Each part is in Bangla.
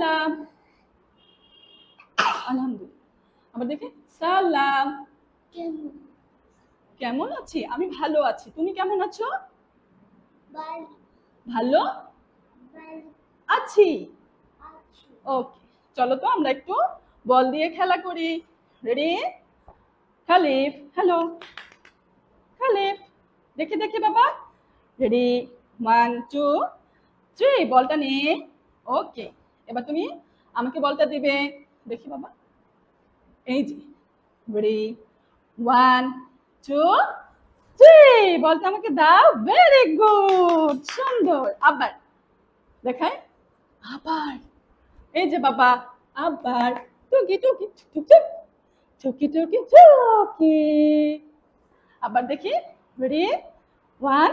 সালাম। আলহামদুলিল্লাহ। আবার দেখে সালাম। কেমন? আছি? আমি ভালো আছি। তুমি কেমন আছো? ভালো। আছি। ওকে চলো তো আমরা একটু বল দিয়ে খেলা করি। রেডি খালিফ হ্যালো খালিফ দেখে দেখে বাবা। রেডি ওয়ান টু থ্রি বলটা নিয়ে ওকে। এবার তুমি আমাকে বলটা দিবে। দেখি বাবা। এই যে রেডি ওয়ান টু থ্রি বলটা আমাকে দাও। ভেরি গুড সুন্দর। আবার। দেখাই। আবার। এই যে বাবা। আবার। টুকি টুকি, টুক টুক। টুকি টুকি আবার দেখি। রেডি ওয়ান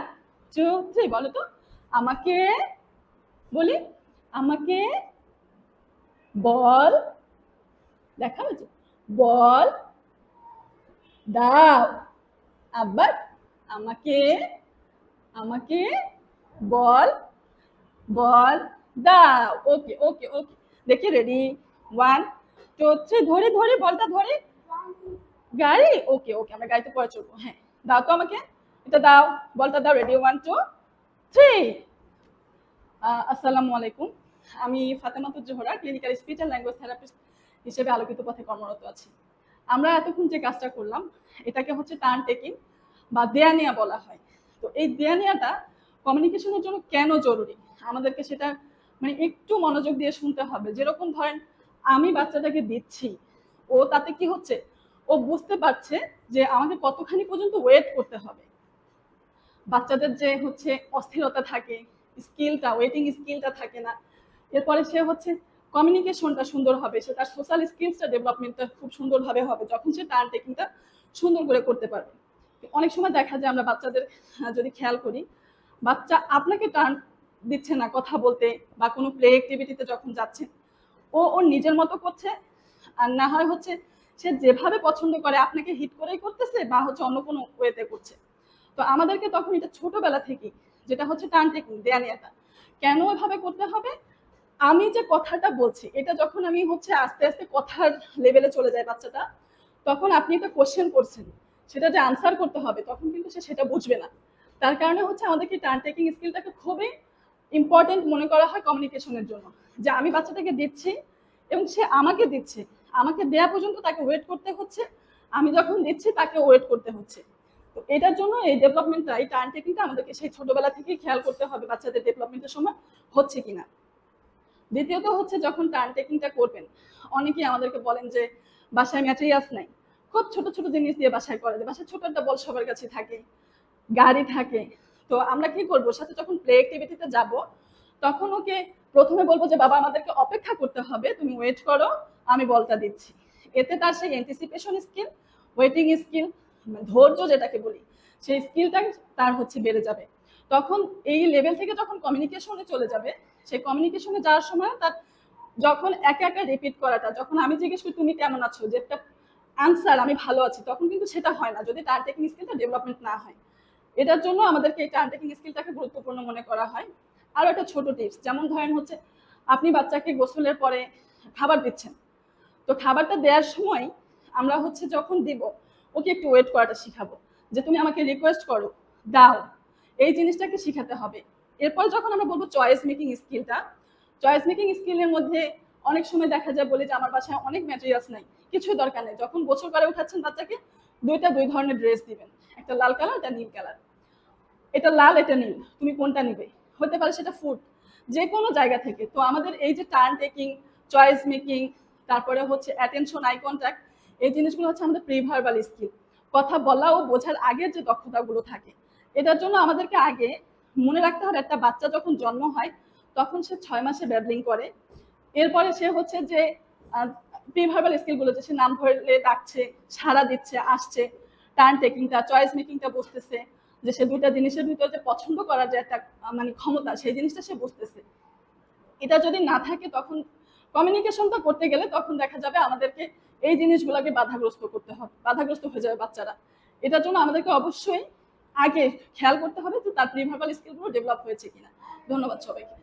টু থ্রি বলো তো। আমাকে, বলি। আমাকে বল, দেখা হয়েছে। বল, দাও। আবার আমাকে আমাকে বল বল, দাও। ওকে ওকে ওকে। দেখি রেডি ওয়ান টু থ্রি ধরে ধরে, বলটা ধরে। গাড়ি? ওকে ওকে, আমরা গাড়িতে পরে চলবো হ্যাঁ দাও তো আমাকে। এটা দাও, বলটা দাও রেডি ওয়ান টু থ্রি আসসালামু আলাইকুম। আমি Fatematur Zohra clinical speech and language therapist হিসেবে আলোকিত পথে কর্মরত আছি। আমরা এতক্ষণ যে কাজটা করলাম, এটাকে হচ্ছে টার্ন টেকিং বা দেয়ানিয়া বলা হয়। তো এই দেয়ানিয়াটা কমিউনিকেশনের জন্য কেন জরুরি? আমাদেরকে সেটা মানে একটু মনোযোগ দিয়ে শুনতে হবে। যেরকম ধরেন, আমি বাচ্চাটাকে দিচ্ছি, ও তাতে কি হচ্ছে? ও বুঝতে পারছে যে আমাকে কতখানি পর্যন্ত ওয়েট করতে হবে। বাচ্চাদের যে হচ্ছে অস্থিরতা থাকে স্কিলটা ওয়েটিং স্কিলটা থাকে না এরপরে সে হচ্ছে কমিউনিকেশনটা সুন্দর হবে, সে তার সোশ্যাল স্কিলসটা ডেভেলপমেন্টটা খুব সুন্দরভাবে হবে, যখন সে টার্ন টেকিংটা সুন্দর করে করতে পারবে। অনেক সময় দেখা যায় আমরা বাচ্চাদের যদি খেয়াল করি, বাচ্চা আপনাকে টার্ন দিচ্ছে না কথা বলতে বা কোনো প্লে অ্যাক্টিভিটিতে যখন যাচ্ছে, ও ওর নিজের মতো করছে, আর না হয় হচ্ছে সে যেভাবে পছন্দ করে আপনাকে হিট করেই করতেছে বা হচ্ছে অন্য কোনো ওয়েতে করছে। তো আমাদেরকে তখন এটা ছোটবেলা থেকেই যেটা হচ্ছে টার্ন টেকিং দেয়ানিয়াটা কেন এভাবে করতে হবে? আমি যে কথাটা বলছি, এটা যখন আমি হচ্ছে আস্তে আস্তে কথার লেভেলে চলে যায় বাচ্চাটা, তখন আপনি একটা কোশ্চেন করছেন। সেটা যে আনসার করতে হবে, তখন কিন্তু সে সেটা বুঝবে না। তার কারণে হচ্ছে আমাদেরকে টার্ন টেকিং স্কিলটাকে খুবই ইম্পর্টেন্ট মনে করা হয় কমিউনিকেশনের জন্য। যে আমি বাচ্চাটাকে দিচ্ছি এবং সে আমাকে দিচ্ছে। আমাকে দেয়া পর্যন্ত তাকে ওয়েট করতে হচ্ছে। আমি যখন দিচ্ছি, তাকে ওয়েট করতে হচ্ছে। তো এটার জন্য এই ডেভেলপমেন্টটা এই টার্ন টেকিংটা আমাদেরকে সেই ছোটবেলা থেকেই খেয়াল করতে হবে বাচ্চাদের ডেভেলপমেন্টের সময় হচ্ছে কিনা। দ্বিতীয়ত হচ্ছে যখন টার্ন টেকিংটা করবেন, অনেকেই আমাদেরকে বলেন যে, বাসায় ম্যাটেরিয়ালস নাই। খুব ছোট ছোট জিনিস দিয়ে বাসায় করে দেয় বাসায় ছোট একটা বল সবার কাছে থাকে, গাড়ি থাকে। তো আমরা কি করব? সাথে যখন প্লে অ্যাক্টিভিটিতে যাব, তখন ওকে প্রথমে বলব যে, বাবা, আমাদেরকে অপেক্ষা করতে হবে। তুমি ওয়েট করো, আমি বলটা দিচ্ছি। এতে তার সেই অ্যান্টিসিপেশন স্কিল ওয়েটিং স্কিল ধৈর্য যেটাকে বলি, সেই স্কিলটা তার হচ্ছে বেড়ে যাবে। তখন এই লেভেল থেকে যখন কমিউনিকেশনে চলে যাবে, সেই কমিউনিকেশনে যাওয়ার সময় তার যখন একা একা রিপিট করাটা, যখন আমি জিজ্ঞেস করি, তুমি কেমন আছো? যে একটা আনসার আমি ভালো আছি। তখন কিন্তু সেটা হয় না, যদি টার্ন টেকিং স্কিলটা ডেভেলপমেন্ট না হয়। এটার জন্য আমাদেরকে এই টার্ন টেকিং স্কিলটাকে গুরুত্বপূর্ণ মনে করা হয়। আরও একটা ছোট টিপস যেমন ধরেন হচ্ছে, আপনি বাচ্চাকে গোসলের পরে খাবার দিচ্ছেন। তো খাবারটা দেওয়ার সময় আমরা হচ্ছে যখন দিব, ওকে একটু ওয়েট করাটা শিখাবো। যে, তুমি আমাকে রিকোয়েস্ট করো, দাও। এই জিনিসটাকে শিখাতে হবে। এরপর যখন আমরা বলব চয়েস মেকিং স্কিলটা চয়েস মেকিং স্কিলের মধ্যে অনেক সময় দেখা যায় বলে যে আমার বাসায় অনেক ম্যাটেরিয়ালস নাই কিছু দরকার নেই। যখন গোসল করে উঠাচ্ছেন বাচ্চাকে, দুইটা দুই ধরনের ড্রেস দিবেন। একটা লাল কালার একটা নীল কালার এটা লাল, এটা নীল। তুমি কোনটা নিবে? হতে পারে সেটা ফুড যে কোনো জায়গা থেকে। তো আমাদের এই যে টার্ন টেকিং চয়েস মেকিং তারপরে হচ্ছে অ্যাটেনশন আই কন্ট্যাক্ট এই জিনিসগুলো হচ্ছে আমাদের প্রিভার্বাল স্কিল কথা বলা ও বোঝার আগের যে দক্ষতাগুলো থাকে এটার জন্য আমাদেরকে আগে মনে রাখতে হবে, একটা বাচ্চা যখন জন্ম হয়, তখন সে ছয় মাসে ব্যাবলিং করে। এরপরে সে হচ্ছে যে প্রিভার্বাল স্কিলগুলো যে সে নাম ধরলে ডাকছে, সাড়া দিচ্ছে, আসছে টার্ন টেকিংটা চয়েস মেকিংটা বুঝতেছে, যে সে দুইটা জিনিসের ভিতরে যে পছন্দ করার যে একটা মানে ক্ষমতা, সেই জিনিসটা সে বুঝতেছে। এটা যদি না থাকে তখন কমিউনিকেশনটা করতে গেলে তখন দেখা যাবে আমাদেরকে এই জিনিসগুলোকে বাধাগ্রস্ত করতে হবে, বাধাগ্রস্ত হয়ে যাবে বাচ্চারা। এটার জন্য আমাদেরকে অবশ্যই আগে খেয়াল করতে হবে যে তার প্রিভার্বাল স্কিলগুলো ডেভেলপ হয়েছে কিনা। ধন্যবাদ সবাইকে।